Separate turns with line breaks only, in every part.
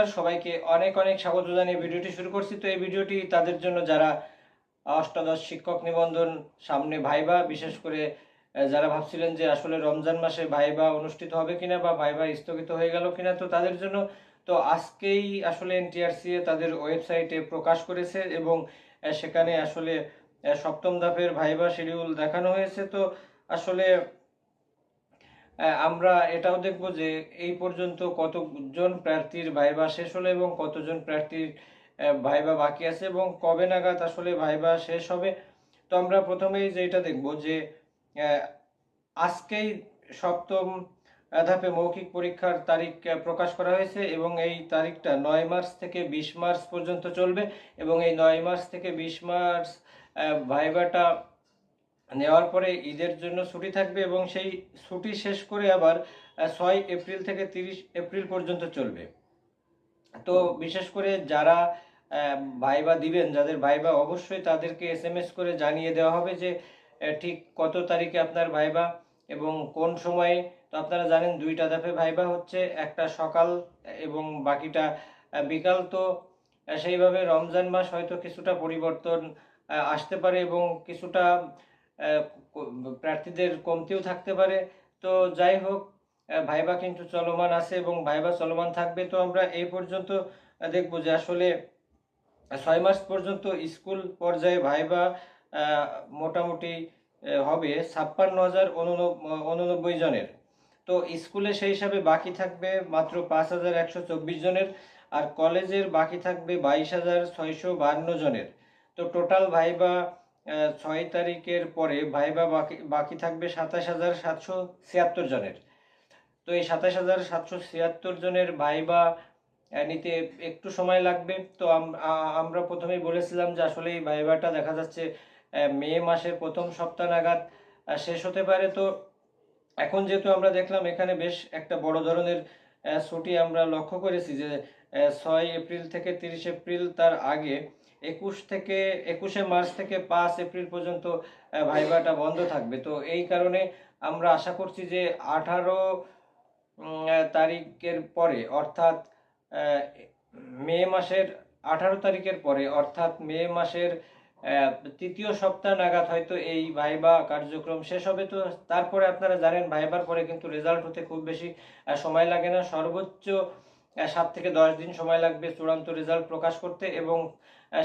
নমস্কার সবাইকে অনেক অনেক স্বাগত জানিয়ে ভিডিওটি শুরু করছি। তো এই ভিডিওটি তাদের জন্য যারা অষ্টাদশ শিক্ষক নিবন্ধন সামনে ভাইবা, বিশেষ করে যারা ভাবছিলেন যে আসলে রমজান মাসে ভাইবা অনুষ্ঠিত হবে কিনা বা ভাইবা স্থগিত হয়ে গেল কিনা, তো তাদের জন্য, তো আজকেই আসলে এনটিআরসি তাদের ওয়েবসাইটে প্রকাশ করেছে এবং সেখানে আসলে সপ্তম ধাপের ভাইবা শিডিউল দেখানো হয়েছে। তো আসলে আমরা এটাও দেখব যে এই পর্যন্ত কতজন প্রার্থীর ভাইবা শেষ হলো এবং কতজন প্রার্থীর ভাইবা বাকি আছে এবং কবে নাগাদ আসলে ভাইবা শেষ হবে। তো আমরা প্রথমেই যেটা দেখব যে আজকেই সপ্তম ধাপে মৌখিক পরীক্ষার তারিখ প্রকাশ করা হয়েছে এবং এই তারিখটা নয় মার্চ থেকে বিশ মার্চ পর্যন্ত চলবে এবং এই নয় মার্চ থেকে বিশ মার্চ ভাইবাটা নেওয়ার পরে ঈদের জন্য ছুটি থাকবে এবং সেই ছুটি শেষ করে আবার ছয় এপ্রিল থেকে তিরিশ এপ্রিল পর্যন্ত চলবে। তো বিশেষ করে যারা ভাইবা দিবেন, যাদের ভাইবা, অবশ্যই তাদেরকে এস করে জানিয়ে দেওয়া হবে যে ঠিক কত তারিখে আপনার ভাইবা এবং কোন সময়ে। তো আপনারা জানেন দুইটা ধাপে ভাইবা হচ্ছে, একটা সকাল এবং বাকিটা বিকাল। তো সেইভাবে রমজান মাস হয়তো কিছুটা পরিবর্তন আসতে পারে এবং কিছুটা প্রার্থীদের কমতিও থাকতে পারে। তো যাই হোক ভাইবা কিন্তু চলমান আছে এবং ভাইবা চলমান থাকবে। তো আমরা এই পর্যন্ত দেখব যে আসলে ছয় মাস পর্যন্ত স্কুল পর্যায়ে ভাইবা মোটামুটি হবে ছাপ্পান্ন হাজার উননব্বই জনের। তো স্কুলে সেই হিসাবে বাকি থাকবে মাত্র পাঁচ হাজার একশো চব্বিশ জনের আর কলেজের বাকি থাকবে বাইশ হাজার ছয়শো বাহান্ন জনের। তো টোটাল ভাইবা ছয় তারিখের পরে ভাইবা বাকি বাকি থাকবে সাতাশ হাজার সাতশো ছিয়াত্তর জনের। তো এই সাতাশ হাজার সাতশো ছিয়াত্তর জনের ভাইবা নিতে একটু সময় লাগবে। তো আমরা প্রথমেই বলেছিলাম যে আসলে এই ভাইবাটা দেখা যাচ্ছে মে মাসের প্রথম সপ্তাহ নাগাদ শেষ হতে পারে। তো এখন যেহেতু আমরা দেখলাম এখানে বেশ একটা বড় ধরনের ছুটি আমরা লক্ষ্য করেছি যে ছয় এপ্রিল থেকে তিরিশ এপ্রিল তার আগে একুশ থেকে, একুশে মার্চ থেকে পাঁচ এপ্রিল পর্যন্ত ভাইভাটা বন্ধ থাকবে। তো এই কারণে আমরা আশা করছি যে আঠারো তারিখের পরে, অর্থাৎ মে মাসের আঠারো তারিখের পরে, অর্থাৎ মে মাসের তৃতীয় সপ্তাহ নাগাদ হয়তো এই ভাইবা কার্যক্রম শেষ হবে। তো তারপরে আপনারা জানেন ভাইবার পরে কিন্তু রেজাল্ট হতে খুব বেশি সময় লাগে না। সর্বোচ্চ সাত থেকে দশ দিন সময় লাগবে চূড়ান্ত রেজাল্ট প্রকাশ করতে এবং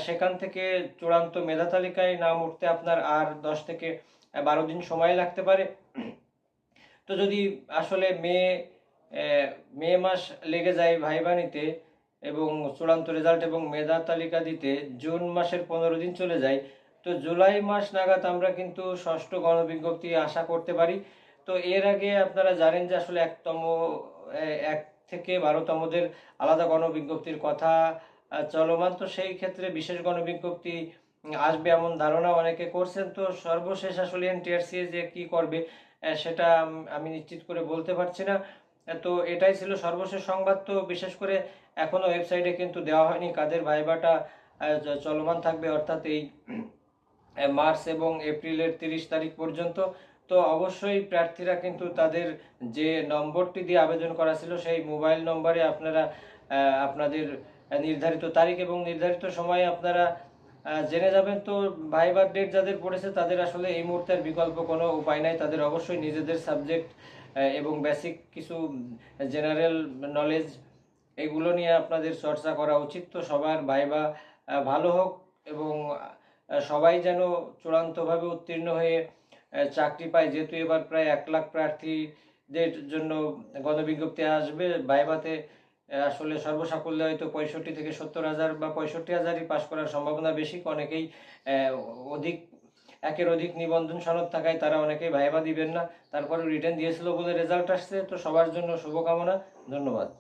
সেখান থেকে চূড়ান্ত মেধা তালিকায় নাম উঠতে আপনার আর দশ থেকে বারো দিন সময় লাগতে পারে। তো যদি আসলে মে মে মাস লেগে যায় ভাইবা নিতে এবং চূড়ান্ত রেজাল্ট এবং মেধা তালিকা দিতে জুন মাসের পনেরো দিন চলে যায়, তো জুলাই মাস নাগাদ আমরা কিন্তু ষষ্ঠ গণবিজ্ঞপ্তি আশা করতে পারি। তো এর আগে আপনারা জানেন যে আসলে একতম এক থেকে বারোতমদের আলাদা গণবিজ্ঞপ্তির কথা চলমান। তো সেই ক্ষেত্রে বিশেষ গণবিজ্ঞপ্তি আসবে এমন ধারণা অনেকে করছেন। তো সর্বশেষ আসলে এনটিআরসি যে কি করবে সেটা আমি নিশ্চিত করে বলতে পারছি না। তো এটাই ছিল সর্বশেষ সংবাদ। তো বিশেষ করে এখনও ওয়েবসাইটে কিন্তু দেওয়া হয়নি কাদের ভাইবাটা চলমান থাকবে অর্থাৎ এই মার্চ এবং এপ্রিলের তিরিশ তারিখ পর্যন্ত। তো অবশ্যই প্রার্থীরা কিন্তু তাদের যে নম্বরটি দিয়ে আবেদন করা ছিল, সেই মোবাইল নম্বরে আপনারা আপনাদের নির্ধারিত তারিখ এবং নির্ধারিত সময়ে আপনারা জেনে যাবেন। তো ভাইবার ডেট যাদের পড়েছে, তাদের আসলে এই মুহূর্তের বিকল্প কোনো উপায় নাই। তাদের অবশ্যই নিজেদের সাবজেক্ট এবং বেসিক কিছু জেনারেল নলেজ এগুলো নিয়ে আপনাদের চর্চা করা উচিত। তো সবার ভাইবা ভালো হোক এবং সবাই যেন চূড়ান্তভাবে উত্তীর্ণ হয়ে চাকরি পায় যেহেতু এবার প্রায় এক লাখ প্রার্থীদের জন্য গণবিজ্ঞপ্তি আসবে আহ, আসলে সর্বসাকুল্যে হয়তো পঁয়ষট্টি থেকে সত্তর হাজার বা পঁয়ষট্টি হাজারই পাশ করার সম্ভাবনা বেশি। অনেকেই অধিক একের অধিক নিবন্ধন সনদ থাকায় তারা অনেকেই ভাইবা দিবেন না। তারপরে রিটার্ন দিয়েছিল বলে রেজাল্ট আসছে। তো সবার জন্য শুভকামনা। ধন্যবাদ।